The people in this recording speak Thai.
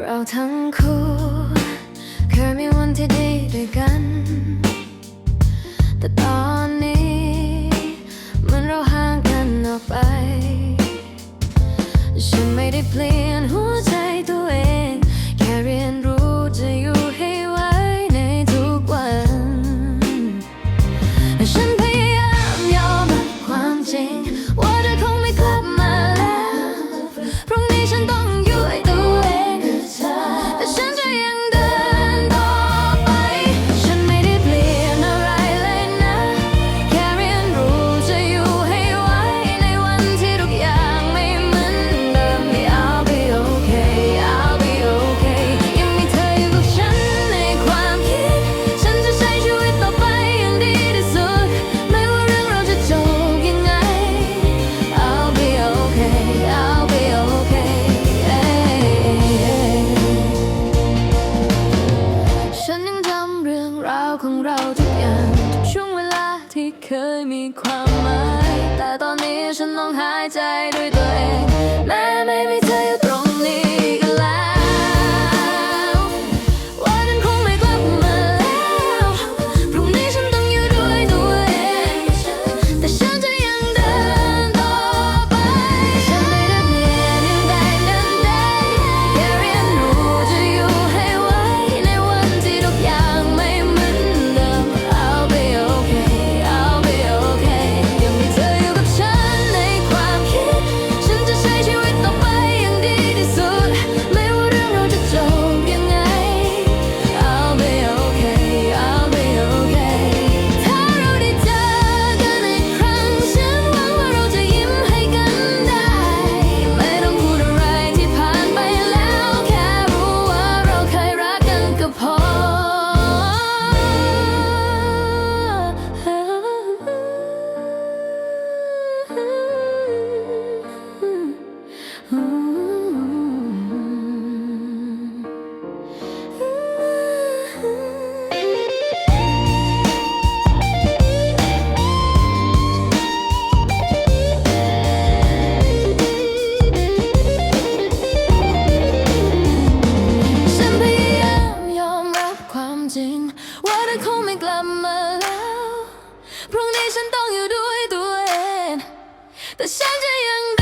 เราทั้งคู่เคยมีวันที่ดีด้วยกัน แต่ตอนนี้มันเราห่างกันออกไป ฉันไม่ได้เปลี่ยนาวของเราทุกอย่างทุกช่วงเวลาที่เคยมีความหมาย แต่ตอนนี้ฉันต้องหายใจด้วยตัวเอง 都像这样。